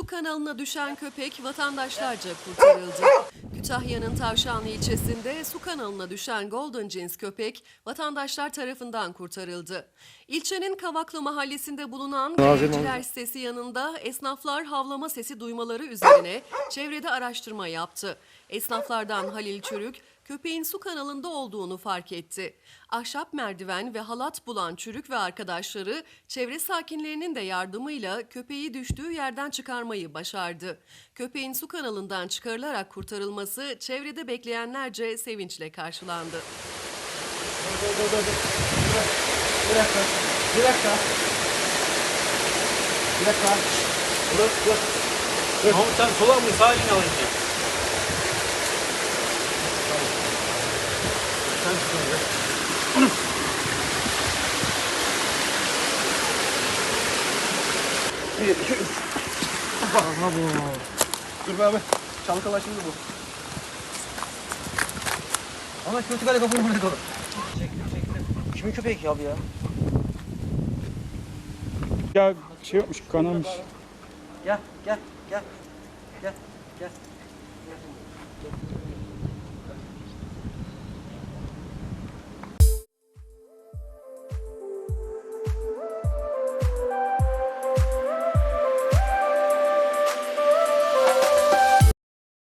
kanalına düşen köpek vatandaşlarca kurtarıldı. Kütahya'nın Tavşanlı ilçesinde su kanalına düşen Golden cins köpek vatandaşlar tarafından kurtarıldı. İlçenin Kavaklı mahallesinde bulunan Galericiler sitesi yanında esnaflar havlama sesi duymaları üzerine çevrede araştırma yaptı. Esnaflardan Halil Çürük köpeğin su kanalında olduğunu fark etti. Ahşap merdiven ve halat bulan Çürük ve arkadaşları çevre sakinlerinin de yardımıyla köpeği düştüğü yerden çıkarmayı başardı. Köpeğin su kanalından çıkarılarak kurtarılması çevrede bekleyenlerce sevinçle karşılandı. Bir dakika. Bir dakika. Bir dakika. Dur dur. Mahmut sen sola mı sağa mı alayım Bir, iki, üç. Aha bu. Dur be abi. Çalkala şimdi bu. Ama kötü kale kapını buraya kalır. Çektim çektim. Kimin köpeği ki abi ya? Ya şey yapmış kanamış. Gel gel gel. Gel gel.